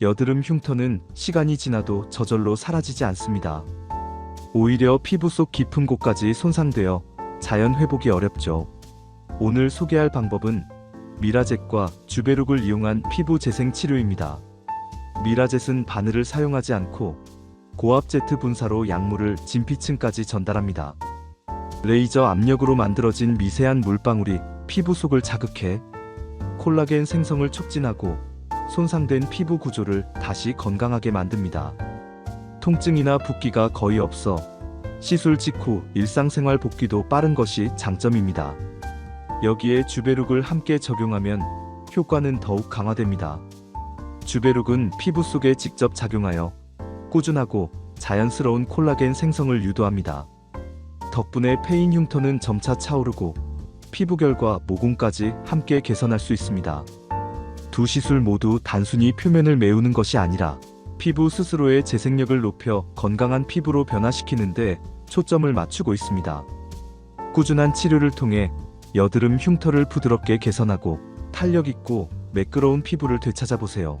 여드름 흉터는 시간이 지나도 저절로 사라지지 않습니다. 오히려 피부 속 깊은 곳까지 손상되어 자연 회복이 어렵죠. 오늘 소개할 방법은 미라젯과 주베룩을 이용한 피부 재생 치료입니다. 미라젯은 바늘을 사용하지 않고 고압 제트 분사로 약물을 진피층까지 전달합니다. 레이저 압력으로 만들어진 미세한 물방울이 피부 속을 자극해 콜라겐 생성을 촉진하고 손상된 피부 구조를 다시 건강하게 만듭니다. 통증이나 붓기가 거의 없어 시술 직후 일상생활 복귀도 빠른 것이 장점입니다. 여기에 주베룩을 함께 적용하면 효과는 더욱 강화됩니다. 주베룩은 피부 속에 직접 작용하여 꾸준하고 자연스러운 콜라겐 생성을 유도합니다. 덕분에 페인 흉터는 점차 차오르고 피부결과 모공까지 함께 개선할 수 있습니다. 두 시술 모두 단순히 표면을 메우는 것이 아니라 피부 스스로의 재생력을 높여 건강한 피부로 변화시키는데 초점을 맞추고 있습니다. 꾸준한 치료를 통해 여드름 흉터를 부드럽게 개선하고 탄력 있고 매끄러운 피부를 되찾아보세요.